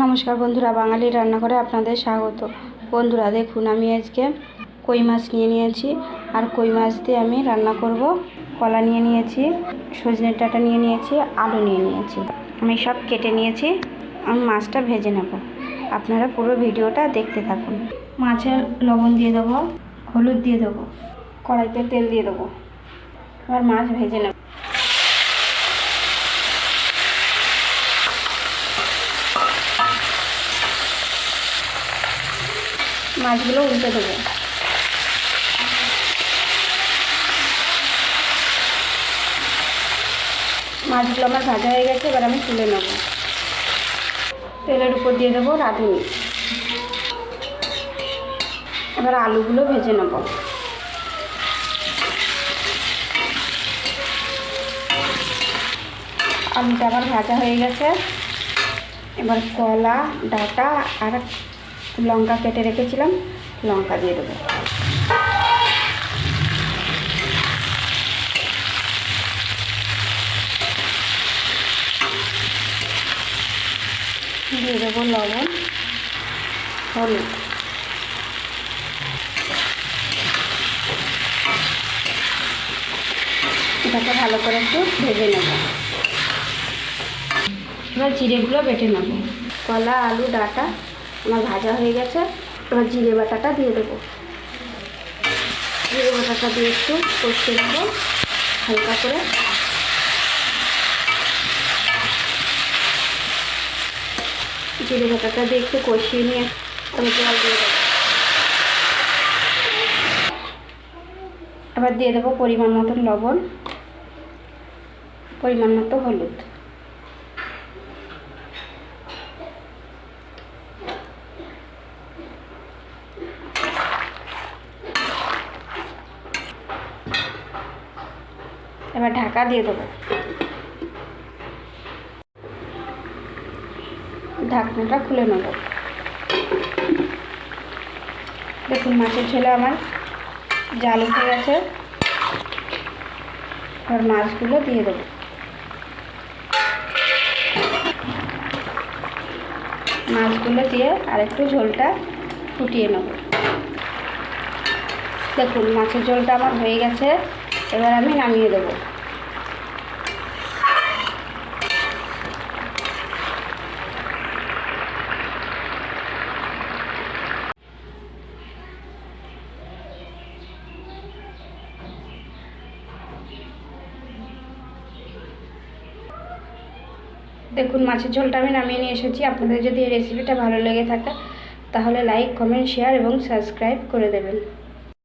নমস্কার বন্ধুরা, বাঙালি রান্নাঘরে আপনাদের স্বাগত। বন্ধুরা, দেখুন, আমি আজকে কই মাছ নিয়ে নিয়েছি। আর কই মাছ দিয়ে আমি রান্না করব। কলা নিয়ে নিয়েছি সজনে ডাঁটা নিয়ে নিয়েছি, আলু নিয়ে নিয়েছি। আমি সব কেটে নিয়েছি, আমি মাছটা ভেজে নেব। আপনারা পুরো ভিডিওটা দেখতে থাকুন। মাছের লবণ দিয়ে দেবো, হলুদ দিয়ে দেবো, কড়াইতে তেল দিয়ে দেবো। এবার মাছ ভেজে নেব। মাছগুলো উল্টে দেবো। মাছগুলো আমার ভাজা হয়ে গেছে, এবার আমি তুলে নেব। তেলের উপর দিয়ে দেবো রাঁধুনি। এবার আলুগুলো ভেজে নেব। আলুটা আবার ভাজা হয়ে গেছে। এবার কলা, ডাঁটা আর লঙ্কা কেটে রেখেছিলাম, লঙ্কা দিয়ে দেবো। দিয়ে দেবো লবণ, হলুদ। এটাকে ভালো করে একটু ভেজে নেব। এবার জিরেগুলো বেটে নেব। কলা, আলু, ডাঁটা আমার ভাজা হয়ে গেছে, এবার জিরে বাটাটা দিয়ে দেবো। জিরে বাটাটা দিয়ে একটু কষিয়ে নেব হালকা করে জিরে বাটাটা দিয়ে একটু কষিয়ে নিয়ে আমি জল দিয়ে দেবো। এবার দিয়ে দেবো পরিমাণ মতন লবণ, পরিমাণ মতো হলুদ। এবার ঢাকা দিয়ে দেবো। ঢাকনাটা খুলে নেব। দেখুন, মাছের ছেলে আমার জাল উঠে গেছে। আর মাছগুলো দিয়ে দেবো। মাছগুলো দিয়ে আরেকটু ঝোলটা ফুটিয়ে নেব। দেখুন, মাছের ঝোলটা আমার হয়ে গেছে। এবার আমি নামিয়ে দেবো। দেখুন, মাছের ঝোলটা আমি নামিয়ে নিয়ে এসেছি। আপনাদের যদি এই রেসিপিটা ভালো লেগে থাকে, তাহলে লাইক কমেন্ট শেয়ার এবং সাবস্ক্রাইব করে দেবেন।